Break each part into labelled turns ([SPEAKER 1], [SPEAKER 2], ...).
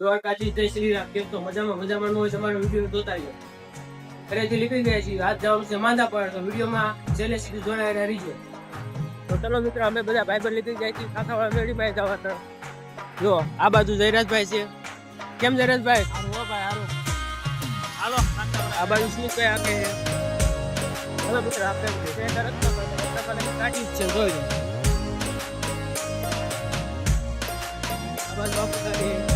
[SPEAKER 1] દ્વારકાજી જય શ્રી રામ કેમ તો મજામાં મજામાં નો તમારો વીડિયો જોતા રહ્યો ઘરેથી નીકળી ગયા છીએ હાથ જવાનું છે માંદા પડે તો વિડીયોમાં છેલ્લે સુધી જોડાયેલા રહીજો. તો ચલો મિત્રો અમે બધા ભાઈ નીકળી જાય છીએ કાકાવાળા મેળીમાં જવા તો જો આ બાજુ જયરાજભાઈ છે. કેમ જયરાજભાઈ? હાલો આ બાજુ શું કહે આપે? ચલો મિત્રો આપણે કાઢી જ છે જોઈ લો. આ બાજુ આપણે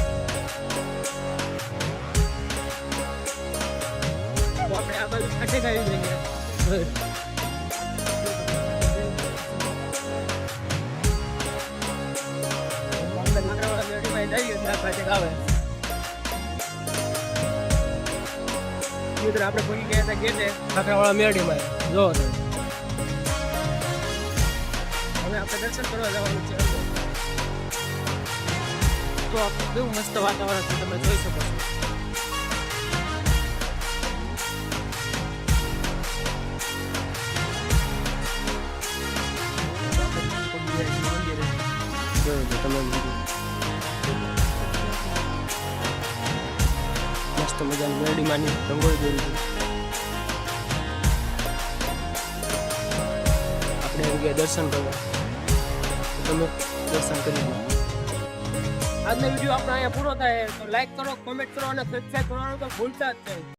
[SPEAKER 1] જઈએ પછી આવે મિત્રો આપણે ભૂલી ગયા હતા ગેટે કાકરાવાળા મેરડીમાં જો. હવે આપણે દર્શન કરવા જવાનું છે. તો આપણે કેવું મસ્ત વાતાવરણ છે તમે જોઈ શકો છો. જોયું તો તમે મસ્ત મજાની મેરડીમાંની રંગોળી દોરી છે આપણે આવી ગયા દર્શન કરવા તમે દર્શન કરી દો આજનો વીડિયો આપણે અહીંયા પૂરો થાય, તો લાઈક કરો કોમેન્ટ કરો, અને સબસ્ક્રાઈબ કરવાનું તો ભૂલતા જ નહીં.